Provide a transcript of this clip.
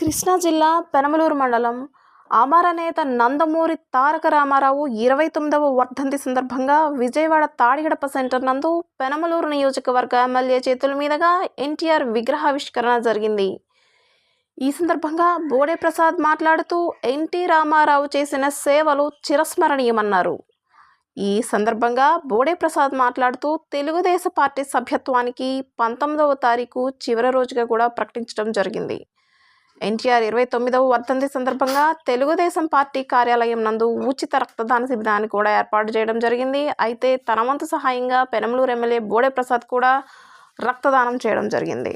కృష్ణా జిల్లా పెనమలూరు మండలం అమరనేత నందమూరి తారక రామారావు ఇరవై తొమ్మిదవ వర్ధంతి సందర్భంగా విజయవాడ తాడిగడప సెంటర్ నందు పెనమలూరు నియోజకవర్గ ఎమ్మెల్యే చేతుల మీదుగా ఎన్టీఆర్ విగ్రహావిష్కరణ జరిగింది. ఈ సందర్భంగా బోడే ప్రసాద్ మాట్లాడుతూ ఎన్టీ రామారావు చేసిన సేవలు చిరస్మరణీయమన్నారు. ఈ సందర్భంగా బోడే ప్రసాద్ మాట్లాడుతూ తెలుగుదేశ పార్టీ సభ్యత్వానికి పంతొమ్మిదవ తారీఖు చివరి రోజుగా కూడా ప్రకటించడం జరిగింది. ఎన్టీఆర్ ఇరవై తొమ్మిదవ వర్ధంతి సందర్భంగా తెలుగుదేశం పార్టీ కార్యాలయం నందు ఉచిత రక్తదాన శిబిరాన్ని కూడా ఏర్పాటు చేయడం జరిగింది. అయితే తన వంతు సహాయంగా పెనమలూరు ఎమ్మెల్యే బోడే ప్రసాద్ కూడా రక్తదానం చేయడం జరిగింది.